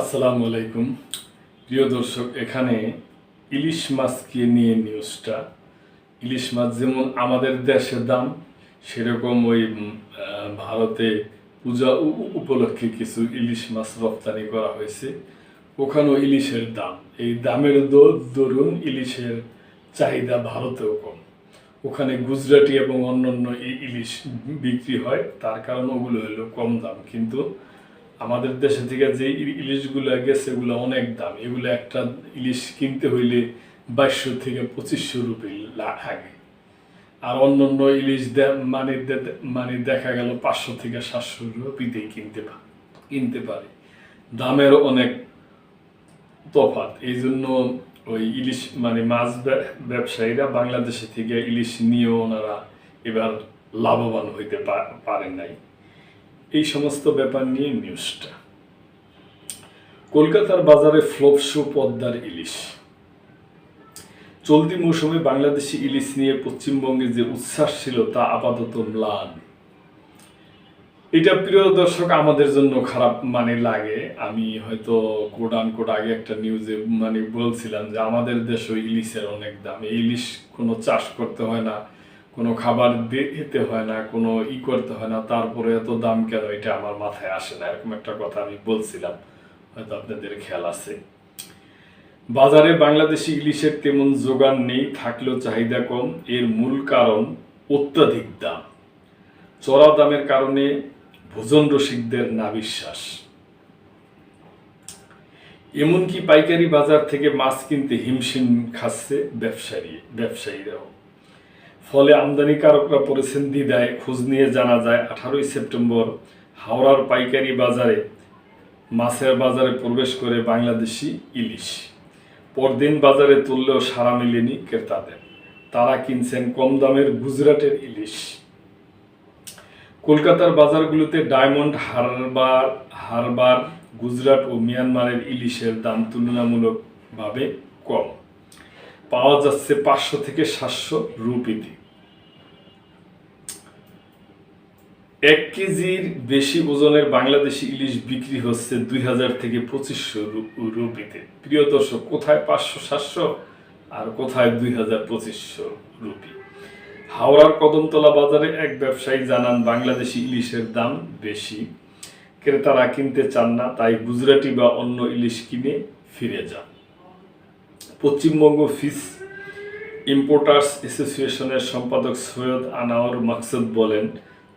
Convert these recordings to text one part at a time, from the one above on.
আসসালামু আলাইকুম। প্রিয় দর্শক, এখানে ইলিশ মাছকে নিয়ে নিউজটা। ইলিশ মাছ যেমন আমাদের দেশের দাম, সেরকম ওই ভারতে পূজা উপলক্ষে কিছু ইলিশ মাছ রপ্তানি করা হয়েছে। ওখানেও ইলিশের দাম। এই দামের দরুন ইলিশের চাহিদা ভারতেও কম। ওখানে গুজরাটি এবং অন্যান্য ইলিশ বিক্রি হয়, তার কারণ ওগুলো হলো কম দাম। কিন্তু আমাদের দেশে থেকে যে ইলিশগুলো গেছে, এগুলো অনেক দাম। এগুলো একটা ইলিশ কিনতে হইলে বাইশশো থেকে পঁচিশশো রুপি লাগে। আর অন্যান্য ইলিশ মানে মানে দেখা গেল পাঁচশো থেকে সাতশো রুপিতেই কিনতে কিনতে পারে। দামের অনেক তফাৎ। এই জন্য ওই ইলিশ মানে মাছ ব্য- ব্যবসায়ীরা বাংলাদেশে থেকে ইলিশ নিয়ে ওনারা এবার লাভবান হইতে পারেন নাই। এই সমস্ত ব্যাপার নিয়ে নিউজটা কলকাতার বাজারে ফ্লপ শো পদ্মার ইলিশ। চলতি মৌসুমে বাংলাদেশি ইলিশ নিয়ে পশ্চিমবঙ্গে যে উচ্ছ্বাস ছিল তা আপাতত ম্লান। এটা প্রিয় দর্শক, আমাদের জন্য খারাপ মানে লাগে। আমি হয়তো কোডান কোড আগে একটা নিউজে মানে বলছিলাম যে আমাদের দেশে ইলিশের অনেক দাম। ইলিশ কোনো চাষ করতে হয় না। কোনো খাবার দিতে হয় না, কোনো ই করতে হয় না, তারপরে এত দাম কেন? এটা আমার মাথায় আসে না, এরকম একটা কথা আমি বলছিলাম। হয়তো আপনাদের খেয়াল আছে। বাজারে বাংলাদেশি ইলিশের তেমন যোগান নেই, থাকলেও চাহিদা কম। এর মূল কারণ অত্যাধিক দাম। চড়া দামের কারণে ভোজন রসিকদের না বিশ্বাস এমনকি পাইকারি বাজার থেকে মাছ কিনতে হিমশিম খাচ্ছে ব্যবসায়ী ব্যবসায়ীরাও। ফলে আমদানিকারকরা পড়েছেন দ্বিধায় খোঁজ নিয়ে জানা যায়, আঠারোই সেপ্টেম্বর হাওড়ার পাইকারি বাজারে, মাছের বাজারে প্রবেশ করে বাংলাদেশি ইলিশ। পরদিন বাজারে তুললেও সারা মেলেনি ক্রেতাদের। তারা কিনছেন কম দামের গুজরাটের ইলিশ। কলকাতার বাজারগুলোতে ডায়মন্ড হারবার হারবার, গুজরাট ও মিয়ানমারের ইলিশের দাম তুলনামূলকভাবে কম। পাওয়া যাচ্ছে পাঁচশো থেকে সাতশো রুপিতে। এক কেজির বেশি ওজনের বাংলাদেশি ইলিশ বিক্রি হচ্ছে দুই হাজার থেকে পঁচিশশো রুপিতে। প্রিয় দর্শক, কোথায় পাঁচশো, সাতশো আর কোথায় দুই হাজার পঁচিশশো রুপি? হাওড়ার কদমতলা বাজারে এক ব্যবসায়ী জানান, বাংলাদেশি ইলিশের দাম বেশি। ক্রেতারা কিনতে চান না, তাই গুজরাটি বা অন্য ইলিশ কিনে ফিরে যান। পশ্চিমবঙ্গ ফিস ইম্পোর্টার্স অ্যাসোসিয়েশনের সম্পাদক সৈয়দ আনাওয়ার মাকসুদ বলেন,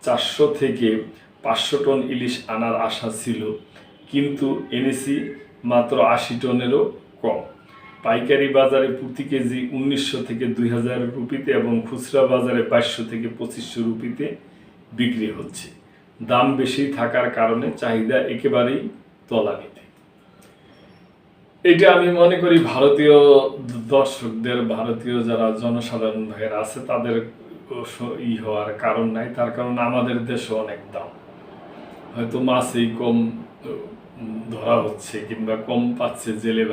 চারশো থেকে পাঁচশো টন ইলিশ আনার আশা ছিল, কিন্তু এনেছি মাত্র আশি টনেরও কম। পাইকারি বাজারে প্রতি কেজি উনিশশো থেকে দুই হাজার রুপিতে এবং খুচরা বাজারে বাইশশো থেকে পঁচিশশো রুপিতে বিক্রি হচ্ছে। দাম বেশি থাকার কারণে চাহিদা একেবারেই তলানিতে। এটা আমি মনে করি ভারতীয় দর্শকদের, ভারতীয় যারা জনসাধারণ ভাইয়েরা আছে, তাদের ই হওয়ার কারণ নাই। তার কারণ আমাদের দেশে অনেক দাম। হয়তো মাছই কম ধরা হচ্ছে কিংবা কম পাচ্ছে জেলে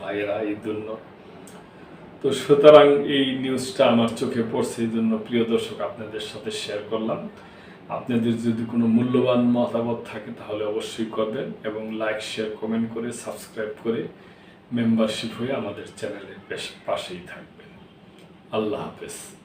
ভাইয়েরা এই জন্য। তো সুতরাং এই নিউজটা আমার চোখে পড়ছে, এই জন্য প্রিয় দর্শক আপনাদের সাথে শেয়ার করলাম। আপনাদের যদি কোনো মূল্যবান মতামত থাকে, তাহলে অবশ্যই করবেন এবং লাইক শেয়ার কমেন্ট করে সাবস্ক্রাইব করে মেম্বারশিপ হয়ে আমাদের চ্যানেলের বেশ পাশেই থাকবেন। আল্লাহ হাফেজ।